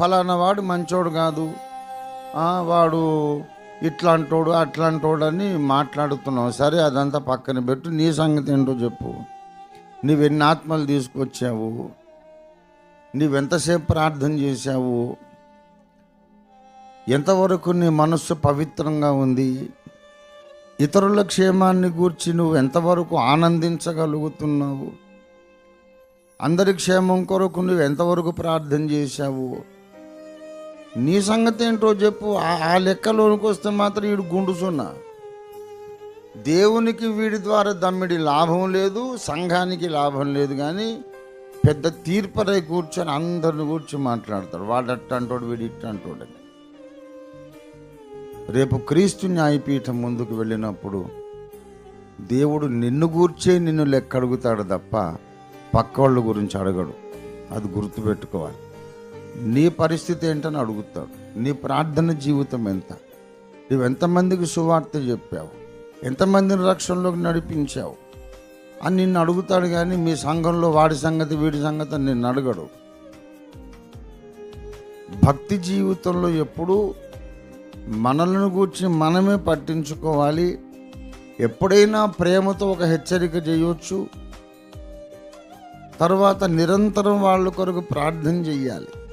ఫలానా వాడు మంచోడు కాదు. వాడు ఇట్లాంటోడు అట్లాంటోడు అని మాట్లాడుతున్నావు. సరే అదంతా పక్కన పెట్టు నీ సంగతి ఏంటో చెప్పు. నువ్వెన్ని ఆత్మలు తీసుకొచ్చావు? నువ్వెంతసేపు ప్రార్థన చేశావు? ఎంతవరకు నీ మనస్సు పవిత్రంగా ఉంది? ఇతరుల క్షేమాన్ని గూర్చి నువ్వు ఎంతవరకు ఆనందించగలుగుతున్నావు? అందరి క్షేమం కొరకు నువ్వు ఎంతవరకు ప్రార్థన చేశావు? నీ సంగతి ఏంటో చెప్పు. ఆ- ఆ లెక్కలోనికి వస్తే మాత్రం వీడు గుండుసున్నా. దేవునికి వీడి ద్వారా దమ్మిడి లాభం లేదు సంఘానికి లాభం లేదు కానీ పెద్ద తీర్పరై కూర్చొని అందరిని కూర్చొని మాట్లాడతాడు. వాడు అట్ట అంటాడు వీడు ఇట్ట అంటాడు అని. రేపు క్రీస్తు న్యాయపీఠం ముందుకు వెళ్ళినప్పుడు దేవుడు నిన్ను గూర్చే నిన్ను లెక్క అడుగుతాడు తప్ప పక్కోళ్ళ గురించి అడగడు. అది గుర్తుపెట్టుకోవాలి. నీ పరిస్థితి ఏంటని అడుగుతాడు. నీ ప్రార్థన జీవితం ఎంత? నువ్వు ఎంతమందికి సువార్త చెప్పావు? ఎంతమందిని రక్షణలోకి నడిపించావు? అని నిన్ను అడుగుతాడు కానీ మీ సంఘంలో వాడి సంగతి వీడి సంగతి అని నిన్ను అడగడు. భక్తి జీవితంలో ఎప్పుడూ మనలను గూర్చి మనమే పట్టించుకోవాలి. ఎప్పుడైనా ప్రేమతో ఒక హెచ్చరిక చేయొచ్చు. తర్వాత నిరంతరం వాళ్ళ కొరకు ప్రార్థన చెయ్యాలి.